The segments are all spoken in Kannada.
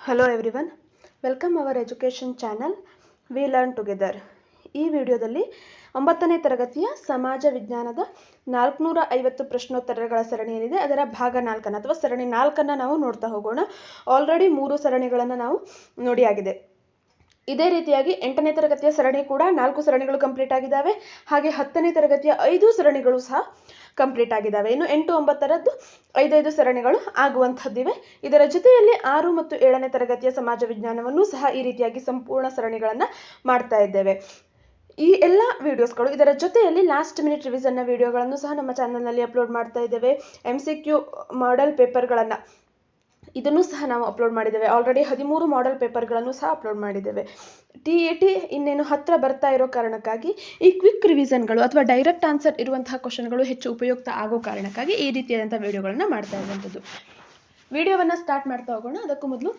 Hello everyone welcome our education channel we learn together ಈ ವಿಡಿಯೋದಲ್ಲಿ ಒಂಬತ್ತನೇ ತರಗತಿಯ ಸಮಾಜ ವಿಜ್ಞಾನದ ನಾಲ್ಕುನೂರ ಐವತ್ತು ಪ್ರಶ್ನೋತ್ತರಗಳ ಸರಣಿ ಏನಿದೆ, ಅದರ ಭಾಗ ನಾಲ್ಕನ್ನು ಅಥವಾ ಸರಣಿ ನಾಲ್ಕನ್ನು ನಾವು ನೋಡ್ತಾ ಹೋಗೋಣ. ಆಲ್ರೆಡಿ ಮೂರು ಸರಣಿಗಳನ್ನು ನಾವು ನೋಡಿ ಆಗಿದೆ. ಇದೇ ರೀತಿಯಾಗಿ ಎಂಟನೇ ತರಗತಿಯ ಸರಣಿ ಕೂಡ ನಾಲ್ಕು ಸರಣಿಗಳು ಕಂಪ್ಲೀಟ್ ಆಗಿದ್ದಾವೆ. ಹಾಗೆ ಹತ್ತನೇ ತರಗತಿಯ ಐದು ಸರಣಿಗಳು ಸಹ ಕಂಪ್ಲೀಟ್ ಆಗಿದ್ದಾವೆ. ಇನ್ನು ಎಂಟು ಒಂಬತ್ತರದ್ದು ಐದೈದು ಸರಣಿಗಳು ಆಗುವಂಥದ್ದಿವೆ. ಇದರ ಜೊತೆಯಲ್ಲಿ ಆರು ಮತ್ತು ಏಳನೇ ತರಗತಿಯ ಸಮಾಜ ವಿಜ್ಞಾನವನ್ನು ಸಹ ಈ ರೀತಿಯಾಗಿ ಸಂಪೂರ್ಣ ಸರಣಿಗಳನ್ನು ಮಾಡ್ತಾ ಇದ್ದೇವೆ. ಈ ಎಲ್ಲ ವಿಡಿಯೋಸ್ಗಳು ಇದರ ಜೊತೆಯಲ್ಲಿ ಲಾಸ್ಟ್ ಮಿನಿಟ್ ರಿವಿಸನ್ನ ವಿಡಿಯೋಗಳನ್ನು ಸಹ ನಮ್ಮ ಚಾನಲ್ನಲ್ಲಿ ಅಪ್ಲೋಡ್ ಮಾಡ್ತಾ ಇದ್ದೇವೆ. ಎಂ ಸಿ ಕ್ಯೂ ಮಾಡೆಲ್ ಪೇಪರ್ಗಳನ್ನು ಇದನ್ನು ಸಹ ನಾವು ಅಪ್ಲೋಡ್ ಮಾಡಿದ್ದೇವೆ. ಆಲ್ರೆಡಿ ಹದಿಮೂರು ಮಾಡೆಲ್ ಪೇಪರ್ಗಳನ್ನು ಸಹ ಅಪ್ಲೋಡ್ ಮಾಡಿದ್ದೇವೆ. ಟಿ ಎ ಟಿ ಇನ್ನೇನು ಹತ್ತಿರ ಬರ್ತಾ ಇರೋ ಕಾರಣಕ್ಕಾಗಿ ಈ ಕ್ವಿಕ್ ರಿವಿಸನ್ಗಳು ಅಥವಾ ಡೈರೆಕ್ಟ್ ಆನ್ಸರ್ ಇರುವಂತಹ ಕ್ವಶನ್ಗಳು ಹೆಚ್ಚು ಉಪಯುಕ್ತ ಆಗೋ ಕಾರಣಕ್ಕಾಗಿ ಈ ರೀತಿಯಾದಂಥ ವಿಡಿಯೋಗಳನ್ನು ಮಾಡ್ತಾ ಇರುವಂಥದ್ದು. ವಿಡಿಯೋವನ್ನು ಸ್ಟಾರ್ಟ್ ಮಾಡ್ತಾ ಹೋಗೋಣ. ಅದಕ್ಕೂ ಮೊದಲು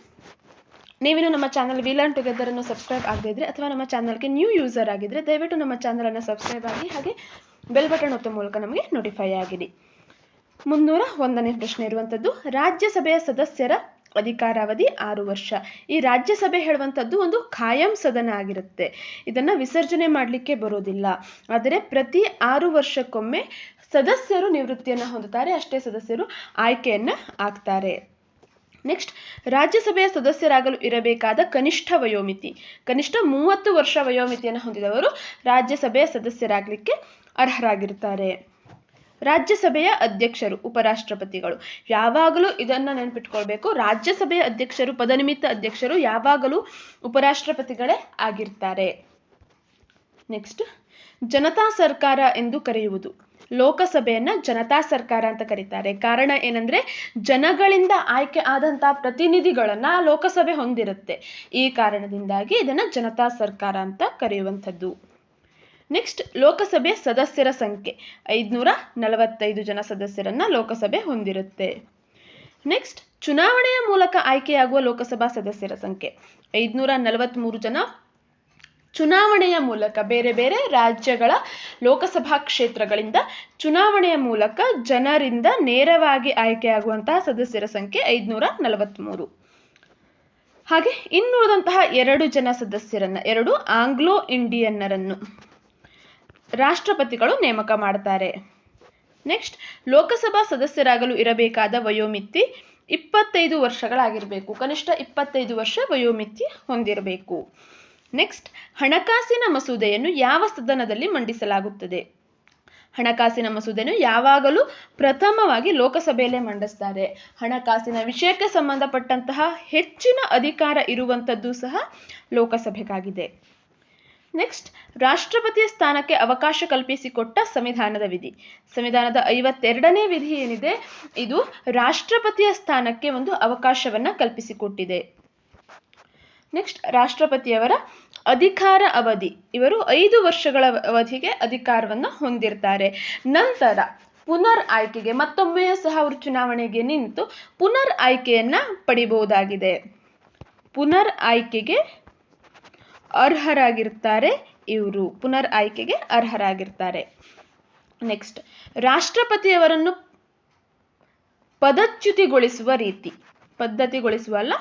ನೀವೇನು ನಮ್ಮ ಚಾನಲ್ ವಿ ಲರ್ನ್ ಟುಗೆದರ್ ಅನ್ನು ಸಬ್ಸ್ಕ್ರೈಬ್ ಆಗದಿದ್ರೆ ಅಥವಾ ನಮ್ಮ ಚಾನಲ್ಗೆ ನ್ಯೂ ಯೂಸರ್ ಆಗಿದ್ರೆ ದಯವಿಟ್ಟು ನಮ್ಮ ಚಾನಲನ್ನು ಸಬ್ಸ್ಕ್ರೈಬ್ ಆಗಿ ಹಾಗೆ ಬೆಲ್ ಬಟನ್ ಒತ್ತ ಮೂಲಕ ನಮಗೆ ನೋಟಿಫೈ ಆಗಿರಿ. ಮುನ್ನೂರ ಒಂದನೇ ಪ್ರಶ್ನೆ ಇರುವಂಥದ್ದು ರಾಜ್ಯಸಭೆಯ ಸದಸ್ಯರ ಅಧಿಕಾರಾವಧಿ ಆರು ವರ್ಷ. ಈ ರಾಜ್ಯಸಭೆ ಹೇಳುವಂಥದ್ದು ಒಂದು ಖಾಯಂ ಸದನ ಆಗಿರುತ್ತೆ. ಇದನ್ನು ವಿಸರ್ಜನೆ ಮಾಡಲಿಕ್ಕೆ ಬರೋದಿಲ್ಲ. ಆದರೆ ಪ್ರತಿ ಆರು ವರ್ಷಕ್ಕೊಮ್ಮೆ ಸದಸ್ಯರು ನಿವೃತ್ತಿಯನ್ನು ಹೊಂದುತ್ತಾರೆ. ಅಷ್ಟೇ ಸದಸ್ಯರು ಆಯ್ಕೆಯನ್ನು ಆಗ್ತಾರೆ. ನೆಕ್ಸ್ಟ್, ರಾಜ್ಯಸಭೆಯ ಸದಸ್ಯರಾಗಲು ಇರಬೇಕಾದ ಕನಿಷ್ಠ ವಯೋಮಿತಿ. ಕನಿಷ್ಠ ಮೂವತ್ತು ವರ್ಷ ವಯೋಮಿತಿಯನ್ನು ಹೊಂದಿದವರು ರಾಜ್ಯಸಭೆಯ ಸದಸ್ಯರಾಗಲಿಕ್ಕೆ ಅರ್ಹರಾಗಿರ್ತಾರೆ. ರಾಜ್ಯಸಭೆಯ ಅಧ್ಯಕ್ಷರು, ಉಪರಾಷ್ಟ್ರಪತಿಗಳು. ಯಾವಾಗಲೂ ಇದನ್ನು ನೆನ್ಪಿಟ್ಕೊಳ್ಬೇಕು. ರಾಜ್ಯಸಭೆಯ ಅಧ್ಯಕ್ಷರು ಪದನಿಮಿತ್ತ ಅಧ್ಯಕ್ಷರು ಯಾವಾಗಲೂ ಉಪರಾಷ್ಟ್ರಪತಿಗಳೇ ಆಗಿರ್ತಾರೆ. ನೆಕ್ಸ್ಟ್ ಜನತಾ ಸರ್ಕಾರ ಎಂದು ಕರೆಯುವುದು. ಲೋಕಸಭೆಯನ್ನ ಜನತಾ ಸರ್ಕಾರ ಅಂತ ಕರೀತಾರೆ. ಕಾರಣ ಏನಂದ್ರೆ, ಜನಗಳಿಂದ ಆಯ್ಕೆ ಆದಂತಹ ಪ್ರತಿನಿಧಿಗಳನ್ನ ಲೋಕಸಭೆ ಹೊಂದಿರುತ್ತೆ. ಈ ಕಾರಣದಿಂದಾಗಿ ಇದನ್ನ ಜನತಾ ಸರ್ಕಾರ ಅಂತ ಕರೆಯುವಂಥದ್ದು. ನೆಕ್ಸ್ಟ್ ಲೋಕಸಭೆ ಸದಸ್ಯರ ಸಂಖ್ಯೆ. ಐದುನೂರ ನಲವತ್ತೈದು ಜನ ಸದಸ್ಯರನ್ನ ಲೋಕಸಭೆ ಹೊಂದಿರುತ್ತೆ. ನೆಕ್ಸ್ಟ್ ಚುನಾವಣೆಯ ಮೂಲಕ ಆಯ್ಕೆಯಾಗುವ ಲೋಕಸಭಾ ಸದಸ್ಯರ ಸಂಖ್ಯೆ. ಐದುನೂರ ನಲವತ್ತ್ಮೂರು ಜನ ಚುನಾವಣೆಯ ಮೂಲಕ, ಬೇರೆ ಬೇರೆ ರಾಜ್ಯಗಳ ಲೋಕಸಭಾ ಕ್ಷೇತ್ರಗಳಿಂದ ಚುನಾವಣೆಯ ಮೂಲಕ ಜನರಿಂದ ನೇರವಾಗಿ ಆಯ್ಕೆಯಾಗುವಂತಹ ಸದಸ್ಯರ ಸಂಖ್ಯೆ ಐದುನೂರ ನಲವತ್ತ್ಮೂರು ಹಾಗೆ ಇನ್ನುಳಿದಂತಹ ಎರಡು ಜನ ಸದಸ್ಯರನ್ನ, ಎರಡು ಆಂಗ್ಲೋ ಇಂಡಿಯನ್ನರನ್ನು. ರಾಷ್ಟ್ರಪತಿಗಳು ನೇಮಕ ಮಾಡ್ತಾರೆ ನೆಕ್ಸ್ಟ್ ಲೋಕಸಭಾ ಸದಸ್ಯರಾಗಲು ಇರಬೇಕಾದ ವಯೋಮಿತಿ ಇಪ್ಪತ್ತೈದು ವರ್ಷಗಳಾಗಿರಬೇಕು. ಕನಿಷ್ಠ ಇಪ್ಪತ್ತೈದು ವರ್ಷ ವಯೋಮಿತಿ ಹೊಂದಿರಬೇಕು. ನೆಕ್ಸ್ಟ್ ಹಣಕಾಸಿನ ಮಸೂದೆಯನ್ನು ಯಾವ ಸದನದಲ್ಲಿ ಮಂಡಿಸಲಾಗುತ್ತದೆ? ಹಣಕಾಸಿನ ಮಸೂದೆಯನ್ನು ಯಾವಾಗಲೂ ಪ್ರಥಮವಾಗಿ ಲೋಕಸಭೆಯಲ್ಲೇ ಮಂಡಿಸ್ತಾರೆ. ಹಣಕಾಸಿನ ವಿಷಯಕ್ಕೆ ಸಂಬಂಧಪಟ್ಟಂತಹ ಹೆಚ್ಚಿನ ಅಧಿಕಾರ ಇರುವಂಥದ್ದು ಸಹ ಲೋಕಸಭೆಗಾಗಿದೆ. ನೆಕ್ಸ್ಟ್ ರಾಷ್ಟ್ರಪತಿಯ ಸ್ಥಾನಕ್ಕೆ ಅವಕಾಶ ಕಲ್ಪಿಸಿಕೊಟ್ಟ ಸಂವಿಧಾನದ ವಿಧಿ. ಸಂವಿಧಾನದ ಐವತ್ತೆರಡನೇ ವಿಧಿ ಏನಿದೆ? ಇದು ರಾಷ್ಟ್ರಪತಿಯ ಸ್ಥಾನಕ್ಕೆ ಒಂದು ಅವಕಾಶವನ್ನ ಕಲ್ಪಿಸಿಕೊಟ್ಟಿದೆ. ನೆಕ್ಸ್ಟ್ ರಾಷ್ಟ್ರಪತಿಯವರ ಅಧಿಕಾರ ಅವಧಿ. ಇವರು ಐದು ವರ್ಷಗಳ ಅವಧಿಗೆ ಅಧಿಕಾರವನ್ನು ಹೊಂದಿರ್ತಾರೆ. ನಂತರ ಪುನರ್ ಆಯ್ಕೆಗೆ ಮತ್ತೊಮ್ಮೆಯೂ ಸಹ ಅವರು ಚುನಾವಣೆಗೆ ನಿಂತು ಪುನರ್ ಆಯ್ಕೆಯನ್ನ ಪಡಿಬಹುದಾಗಿದೆ. ಪುನರ್ ಆಯ್ಕೆಗೆ ಅರ್ಹರಾಗಿರ್ತಾರೆ ಇವರು, ಪುನರ್ ಆಯ್ಕೆಗೆ ಅರ್ಹರಾಗಿರ್ತಾರೆ. ನೆಕ್ಸ್ಟ್ ರಾಷ್ಟ್ರಪತಿಯವರನ್ನು ಪದಚ್ಯುತಿಗೊಳಿಸುವ ರೀತಿ. ಪದ್ಧತಿಗೊಳಿಸುವ ಅಲ್ಲ,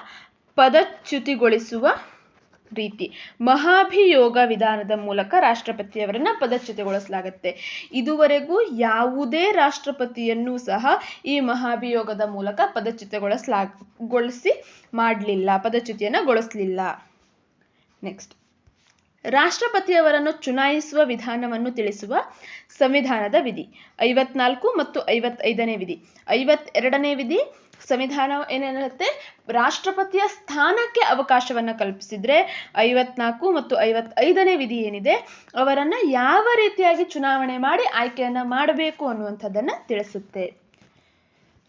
ಪದಚ್ಯುತಿಗೊಳಿಸುವ ರೀತಿ. ಮಹಾಭಿಯೋಗ ವಿಧಾನದ ಮೂಲಕ ರಾಷ್ಟ್ರಪತಿಯವರನ್ನ ಪದಚ್ಯುತಿಗೊಳಿಸಲಾಗುತ್ತೆ. ಇದುವರೆಗೂ ಯಾವುದೇ ರಾಷ್ಟ್ರಪತಿಯನ್ನು ಸಹ ಈ ಮಹಾಭಿಯೋಗದ ಮೂಲಕ ಪದಚ್ಯುತಿಗೊಳಿಸ್ಲಾ ಗೊಳಿಸಿ ಮಾಡಲಿಲ್ಲ, ಪದಚ್ಯುತಿಯನ್ನು ಗೊಳಿಸಲಿಲ್ಲ. ನೆಕ್ಸ್ಟ್ ರಾಷ್ಟ್ರಪತಿಯವರನ್ನು ಚುನಾಯಿಸುವ ವಿಧಾನವನ್ನು ತಿಳಿಸುವ ಸಂವಿಧಾನದ ವಿಧಿ. ಐವತ್ನಾಲ್ಕು ಮತ್ತು ಐವತ್ತೈದನೇ ವಿಧಿ. ಐವತ್ತೆರಡನೇ ವಿಧಿ ಸಂವಿಧಾನ ಏನೇನಿರುತ್ತೆ ರಾಷ್ಟ್ರಪತಿಯ ಸ್ಥಾನಕ್ಕೆ ಅವಕಾಶವನ್ನು ಕಲ್ಪಿಸಿದ್ರೆ ಐವತ್ನಾಲ್ಕು ಮತ್ತು ಐವತ್ತೈದನೇ ವಿಧಿ ಏನಿದೆ? ಅವರನ್ನು ಯಾವ ರೀತಿಯಾಗಿ ಚುನಾವಣೆ ಮಾಡಿ ಆಯ್ಕೆಯನ್ನ ಮಾಡಬೇಕು ಅನ್ನುವಂಥದ್ದನ್ನು ತಿಳಿಸುತ್ತೆ.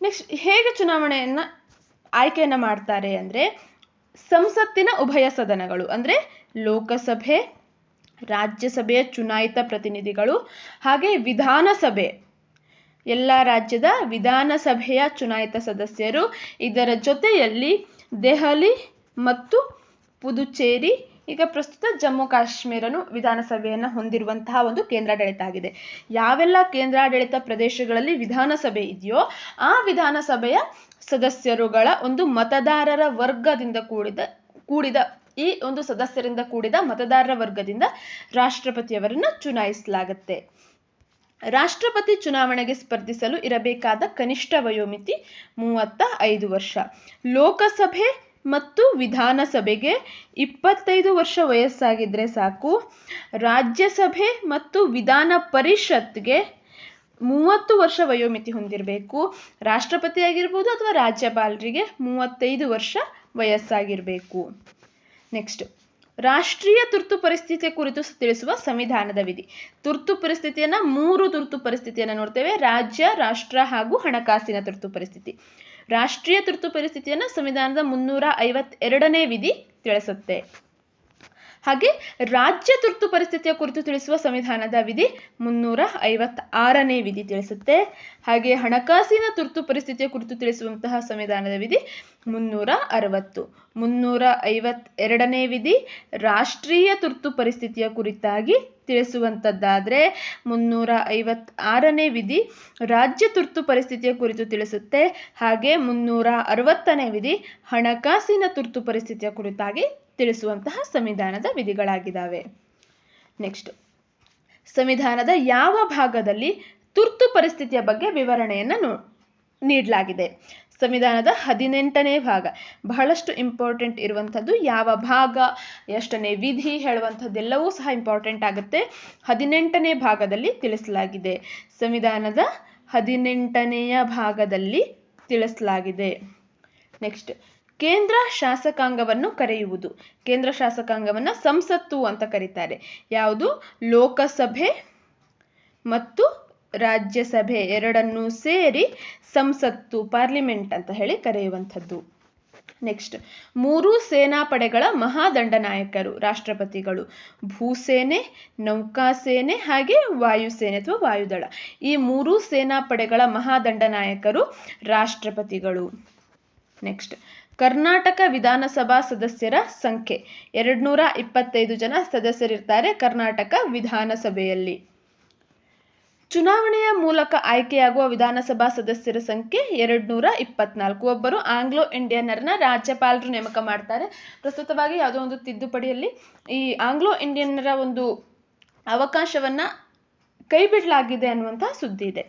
ನೆಕ್ಸ್ಟ್, ಹೇಗೆ ಚುನಾವಣೆಯನ್ನು ಆಯ್ಕೆಯನ್ನ ಮಾಡ್ತಾರೆ ಅಂದ್ರೆ ಸಂಸತ್ತಿನ ಉಭಯ ಸದನಗಳು ಅಂದ್ರೆ ಲೋಕಸಭೆ, ರಾಜ್ಯಸಭೆಯ ಚುನಾಯಿತ ಪ್ರತಿನಿಧಿಗಳು ಹಾಗೆ ವಿಧಾನಸಭೆ. ಎಲ್ಲ ರಾಜ್ಯದ ವಿಧಾನಸಭೆಯ ಚುನಾಯಿತ ಸದಸ್ಯರು ಇದರ ಜೊತೆಯಲ್ಲಿ ದೆಹಲಿ ಮತ್ತು ಪುದುಚೇರಿ, ಈಗ ಪ್ರಸ್ತುತ ಜಮ್ಮು ಕಾಶ್ಮೀರನು ವಿಧಾನಸಭೆಯನ್ನು ಹೊಂದಿರುವಂತಹ ಒಂದು ಕೇಂದ್ರಾಡಳಿತ ಆಗಿದೆ. ಯಾವೆಲ್ಲ ಕೇಂದ್ರಾಡಳಿತ ಪ್ರದೇಶಗಳಲ್ಲಿ ವಿಧಾನಸಭೆ ಇದೆಯೋ ಆ ವಿಧಾನಸಭೆಯ ಸದಸ್ಯರುಗಳ ಒಂದು ಮತದಾರರ ವರ್ಗದಿಂದ ಕೂಡಿದ ಕೂಡಿದ ಈ ಒಂದು ಸದಸ್ಯರಿಂದ ಕೂಡಿದ ಮತದಾರರ ವರ್ಗದಿಂದ ರಾಷ್ಟ್ರಪತಿಯವರನ್ನು ಚುನಾಯಿಸಲಾಗುತ್ತೆ. ರಾಷ್ಟ್ರಪತಿ ಚುನಾವಣೆಗೆ ಸ್ಪರ್ಧಿಸಲು ಇರಬೇಕಾದ ಕನಿಷ್ಠ ವಯೋಮಿತಿ ಮೂವತ್ತ ಐದು ವರ್ಷ. ಲೋಕಸಭೆ ಮತ್ತು ವಿಧಾನಸಭೆಗೆ ಇಪ್ಪತ್ತೈದು ವರ್ಷ ವಯಸ್ಸಾಗಿದ್ರೆ ಸಾಕು. ರಾಜ್ಯಸಭೆ ಮತ್ತು ವಿಧಾನ ಪರಿಷತ್ಗೆ ಮೂವತ್ತು ವರ್ಷ ವಯೋಮಿತಿ ಹೊಂದಿರಬೇಕು. ರಾಷ್ಟ್ರಪತಿ ಆಗಿರ್ಬೋದು ಅಥವಾ ರಾಜ್ಯಪಾಲರಿಗೆ ಮೂವತ್ತೈದು ವರ್ಷ ವಯಸ್ಸಾಗಿರಬೇಕು. ನೆಕ್ಸ್ಟ್ ರಾಷ್ಟ್ರೀಯ ತುರ್ತು ಪರಿಸ್ಥಿತಿಯ ಕುರಿತು ತಿಳಿಸುವ ಸಂವಿಧಾನದ ವಿಧಿ. ತುರ್ತು ಪರಿಸ್ಥಿತಿಯನ್ನ ಮೂರು ತುರ್ತು ಪರಿಸ್ಥಿತಿಯನ್ನ ನೋಡ್ತೇವೆ. ರಾಜ್ಯ, ರಾಷ್ಟ್ರ ಹಾಗೂ ಹಣಕಾಸಿನ ತುರ್ತು ಪರಿಸ್ಥಿತಿ. ರಾಷ್ಟ್ರೀಯ ತುರ್ತು ಪರಿಸ್ಥಿತಿಯನ್ನ ಸಂವಿಧಾನದ ಮುನ್ನೂರ ಐವತ್ತೆರಡನೇ ವಿಧಿ ತಿಳಿಸುತ್ತೆ. ಹಾಗೆ ರಾಜ್ಯ ತುರ್ತು ಪರಿಸ್ಥಿತಿಯ ಕುರಿತು ತಿಳಿಸುವ ಸಂವಿಧಾನದ ವಿಧಿ ಮುನ್ನೂರ ಐವತ್ತಾರನೇ ವಿಧಿ ತಿಳಿಸುತ್ತೆ. ಹಾಗೆ ಹಣಕಾಸಿನ ತುರ್ತು ಪರಿಸ್ಥಿತಿಯ ಕುರಿತು ತಿಳಿಸುವಂತಹ ಸಂವಿಧಾನದ ವಿಧಿ ಮುನ್ನೂರ ಅರವತ್ತು. ಮುನ್ನೂರ ಐವತ್ತೆರಡನೇ ವಿಧಿ ರಾಷ್ಟ್ರೀಯ ತುರ್ತು ಪರಿಸ್ಥಿತಿಯ ಕುರಿತಾಗಿ ತಿಳಿಸುವಂಥದ್ದಾದರೆ ಮುನ್ನೂರ ಐವತ್ತಾರನೇ ವಿಧಿ ರಾಜ್ಯ ತುರ್ತು ಪರಿಸ್ಥಿತಿಯ ಕುರಿತು ತಿಳಿಸುತ್ತೆ. ಹಾಗೆ ಮುನ್ನೂರ ಅರವತ್ತನೇ ವಿಧಿ ಹಣಕಾಸಿನ ತುರ್ತು ಪರಿಸ್ಥಿತಿಯ ಕುರಿತಾಗಿ ತಿಳಿಸುವಂತಹ ಸಂವಿಧಾನದ ವಿಧಿಗಳಾಗಿದ್ದಾವೆ. ನೆಕ್ಸ್ಟ್ ಸಂವಿಧಾನದ ಯಾವ ಭಾಗದಲ್ಲಿ ತುರ್ತು ಪರಿಸ್ಥಿತಿಯ ಬಗ್ಗೆ ವಿವರಣೆಯನ್ನು ನೀಡಲಾಗಿದೆ. ಸಂವಿಧಾನದ ಹದಿನೆಂಟನೇ ಭಾಗ. ಬಹಳಷ್ಟು ಇಂಪಾರ್ಟೆಂಟ್ ಇರುವಂಥದ್ದು ಯಾವ ಭಾಗ, ಎಷ್ಟನೇ ವಿಧಿ ಹೇಳುವಂಥದ್ದೆಲ್ಲವೂ ಸಹ ಇಂಪಾರ್ಟೆಂಟ್ ಆಗುತ್ತೆ. ಹದಿನೆಂಟನೇ ಭಾಗದಲ್ಲಿ ತಿಳಿಸಲಾಗಿದೆ. ಸಂವಿಧಾನದ ಹದಿನೆಂಟನೆಯ ಭಾಗದಲ್ಲಿ ತಿಳಿಸಲಾಗಿದೆ. ನೆಕ್ಸ್ಟ್ ಕೇಂದ್ರ ಶಾಸಕಾಂಗವನ್ನು ಕರೆಯುವುದು. ಕೇಂದ್ರ ಶಾಸಕಾಂಗವನ್ನು ಸಂಸತ್ತು ಅಂತ ಕರೀತಾರೆ. ಯಾವುದು? ಲೋಕಸಭೆ ಮತ್ತು ರಾಜ್ಯಸಭೆ ಎರಡನ್ನೂ ಸೇರಿ ಸಂಸತ್ತು, ಪಾರ್ಲಿಮೆಂಟ್ ಅಂತ ಹೇಳಿ ಕರೆಯುವಂಥದ್ದು. ನೆಕ್ಸ್ಟ್, ಮೂರು ಸೇನಾಪಡೆಗಳ ಮಹಾದಂಡನಾಯಕರು, ರಾಷ್ಟ್ರಪತಿಗಳು. ಭೂಸೇನೆ, ನೌಕಾಸೇನೆ ಹಾಗೆ ವಾಯುಸೇನೆ ಅಥವಾ ವಾಯುದಳ. ಈ ಮೂರು ಸೇನಾಪಡೆಗಳ ಮಹಾದಂಡನಾಯಕರು ರಾಷ್ಟ್ರಪತಿಗಳು. ನೆಕ್ಸ್ಟ್ ಕರ್ನಾಟಕ ವಿಧಾನಸಭಾ ಸದಸ್ಯರ ಸಂಖ್ಯೆ. ಎರಡ್ನೂರ ಇಪ್ಪತ್ತೈದು ಜನ ಸದಸ್ಯರಿರ್ತಾರೆ ಕರ್ನಾಟಕ ವಿಧಾನಸಭೆಯಲ್ಲಿ. ಚುನಾವಣೆಯ ಮೂಲಕ ಆಯ್ಕೆಯಾಗುವ ವಿಧಾನಸಭಾ ಸದಸ್ಯರ ಸಂಖ್ಯೆ ಎರಡ್ನೂರ ಇಪ್ಪತ್ನಾಲ್ಕು. ಒಬ್ಬರು ಆಂಗ್ಲೋ ಇಂಡಿಯನ್ನರನ್ನ ರಾಜ್ಯಪಾಲರು ನೇಮಕ ಮಾಡ್ತಾರೆ. ಪ್ರಸ್ತುತವಾಗಿ ಯಾವುದೋ ಒಂದು ತಿದ್ದುಪಡಿಯಲ್ಲಿ ಈ ಆಂಗ್ಲೋ ಇಂಡಿಯನ್ನರ ಒಂದು ಅವಕಾಶವನ್ನ ಕೈಬಿಡಲಾಗಿದೆ ಅನ್ನುವಂತಹ ಸುದ್ದಿ ಇದೆ.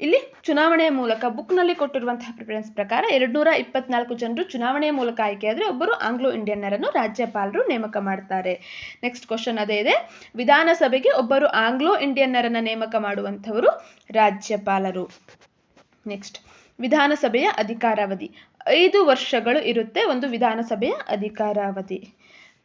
ಇಲ್ಲಿ ಚುನಾವಣೆಯ ಮೂಲಕ ಬುಕ್ನಲ್ಲಿ ಕೊಟ್ಟಿರುವಂತಹ ಪ್ರಿಫರೆನ್ಸ್ ಪ್ರಕಾರ ಎರಡ್ನೂರ ಇಪ್ಪತ್ನಾಲ್ಕು ಜನರು ಚುನಾವಣೆಯ ಮೂಲಕ ಆಯ್ಕೆಯಾದರೆ ಒಬ್ಬರು ಆಂಗ್ಲೋ ಇಂಡಿಯನ್ನರನ್ನು ರಾಜ್ಯಪಾಲರು ನೇಮಕ ಮಾಡ್ತಾರೆ. ನೆಕ್ಸ್ಟ್ ಕ್ವಶನ್ ಅದೇ ಇದೆ. ವಿಧಾನಸಭೆಗೆ ಒಬ್ಬರು ಆಂಗ್ಲೋ ಇಂಡಿಯನ್ನರನ್ನ ನೇಮಕ ಮಾಡುವಂಥವರು ರಾಜ್ಯಪಾಲರು. ನೆಕ್ಸ್ಟ್ ವಿಧಾನಸಭೆಯ ಅಧಿಕಾರಾವಧಿ. ಐದು ವರ್ಷಗಳು ಇರುತ್ತೆ ಒಂದು ವಿಧಾನಸಭೆಯ ಅಧಿಕಾರಾವಧಿ.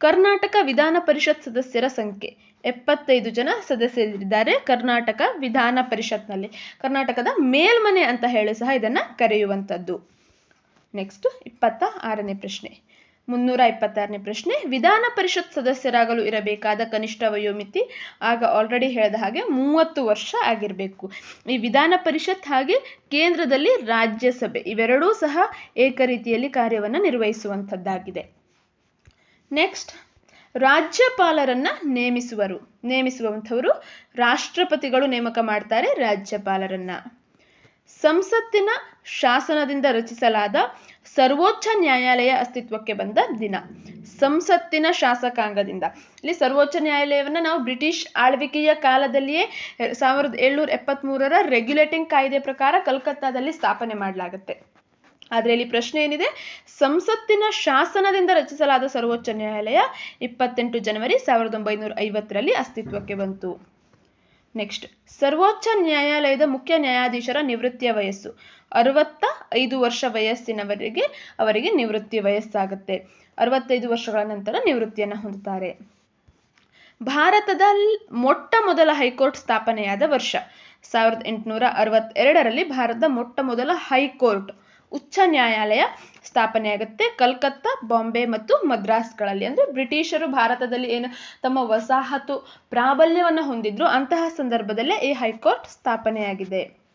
ಕರ್ನಾಟಕ ವಿಧಾನ ಪರಿಷತ್ ಸದಸ್ಯರ ಸಂಖ್ಯೆ. ಎಪ್ಪತ್ತೈದು ಜನ ಸದಸ್ಯರಿದ್ದಾರೆ ಕರ್ನಾಟಕ ವಿಧಾನ ಪರಿಷತ್ನಲ್ಲಿ. ಕರ್ನಾಟಕದ ಮೇಲ್ಮನೆ ಅಂತ ಹೇಳಿ ಸಹ ಇದನ್ನ ಕರೆಯುವಂಥದ್ದು. ನೆಕ್ಸ್ಟ್ ಇಪ್ಪತ್ತ ಆರನೇ ಪ್ರಶ್ನೆ. ಮುನ್ನೂರ ಇಪ್ಪತ್ತಾರನೇ ಪ್ರಶ್ನೆ. ವಿಧಾನ ಪರಿಷತ್ ಸದಸ್ಯರಾಗಲು ಇರಬೇಕಾದ ಕನಿಷ್ಠ ವಯೋಮಿತಿ? ಆಗ ಆಲ್ರೆಡಿ ಹೇಳಿದ ಹಾಗೆ ಮೂವತ್ತು ವರ್ಷ ಆಗಿರಬೇಕು. ಈ ವಿಧಾನ ಪರಿಷತ್ ಹಾಗೆ ಕೇಂದ್ರದಲ್ಲಿ ರಾಜ್ಯಸಭೆ ಇವೆರಡೂ ಸಹ ಏಕರೀತಿಯಲ್ಲಿ ಕಾರ್ಯವನ್ನು ನಿರ್ವಹಿಸುವಂಥದ್ದಾಗಿದೆ. ನೆಕ್ಸ್ಟ್ ರಾಜ್ಯಪಾಲರನ್ನ ನೇಮಿಸುವರು. ನೇಮಿಸುವಂಥವರು ರಾಷ್ಟ್ರಪತಿಗಳು ನೇಮಕ ಮಾಡ್ತಾರೆ ರಾಜ್ಯಪಾಲರನ್ನ. ಸಂಸತ್ತಿನ ಶಾಸನದಿಂದ ರಚಿಸಲಾದ ಸರ್ವೋಚ್ಚ ನ್ಯಾಯಾಲಯ ಅಸ್ತಿತ್ವಕ್ಕೆ ಬಂದ ದಿನ. ಸಂಸತ್ತಿನ ಶಾಸಕಾಂಗದಿಂದ. ಇಲ್ಲಿ ಸರ್ವೋಚ್ಚ ನ್ಯಾಯಾಲಯವನ್ನ ನಾವು ಬ್ರಿಟಿಷ್ ಆಳ್ವಿಕೆಯ ಕಾಲದಲ್ಲಿಯೇ, ಸಾವಿರದ ಏಳ್ನೂರ ಎಪ್ಪತ್ಮೂರರ ರೆಗ್ಯುಲೇಟಿಂಗ್ ಕಾಯ್ದೆ ಪ್ರಕಾರ ಕಲ್ಕತ್ತಾದಲ್ಲಿ ಸ್ಥಾಪನೆ ಮಾಡಲಾಗುತ್ತೆ. ಆದರೆ ಇಲ್ಲಿ ಪ್ರಶ್ನೆ ಏನಿದೆ? ಸಂಸತ್ತಿನ ಶಾಸನದಿಂದ ರಚಿಸಲಾದ ಸರ್ವೋಚ್ಚ ನ್ಯಾಯಾಲಯ ಇಪ್ಪತ್ತೆಂಟು ಜನವರಿ ಸಾವಿರದ ಒಂಬೈನೂರ ಐವತ್ತರಲ್ಲಿ ಅಸ್ತಿತ್ವಕ್ಕೆ ಬಂತು. ನೆಕ್ಸ್ಟ್, ಸರ್ವೋಚ್ಚ ನ್ಯಾಯಾಲಯದ ಮುಖ್ಯ ನ್ಯಾಯಾಧೀಶರ ನಿವೃತ್ತಿಯ ವಯಸ್ಸು. ಅರವತ್ತ ಐದು ವರ್ಷ ವಯಸ್ಸಿನವರೆಗೆ ಅವರಿಗೆ ನಿವೃತ್ತಿ ವಯಸ್ಸಾಗುತ್ತೆ. ಅರವತ್ತೈದು ವರ್ಷಗಳ ನಂತರ ನಿವೃತ್ತಿಯನ್ನು ಹೊಂದುತ್ತಾರೆ. ಭಾರತದ ಮೊಟ್ಟ ಮೊದಲ ಹೈಕೋರ್ಟ್ ಸ್ಥಾಪನೆಯಾದ ವರ್ಷ. ಸಾವಿರದ ಎಂಟುನೂರ ಅರವತ್ತೆರಡರಲ್ಲಿ ಭಾರತದ ಮೊಟ್ಟ ಮೊದಲ ಹೈಕೋರ್ಟ್. ಉಚ್ಚ ನ್ಯಾಯಾಲಯ ಸ್ಥಾಪನೆ ಆಗುತ್ತೆ. ಕಲ್ಕತ್ತಾ, ಬಾಂಬೆ ಮತ್ತು ಮದ್ರಾಸ್ಗಳಲ್ಲಿ. ಅಂದ್ರೆ ಬ್ರಿಟಿಷರು ಭಾರತದಲ್ಲಿ ಏನು ತಮ್ಮ ವಸಾಹತು ಪ್ರಾಬಲ್ಯವನ್ನು ಹೊಂದಿದ್ರು, ಅಂತಹ ಸಂದರ್ಭದಲ್ಲೇ ಈ ಹೈಕೋರ್ಟ್ ಸ್ಥಾಪನೆಯಾಗಿದೆ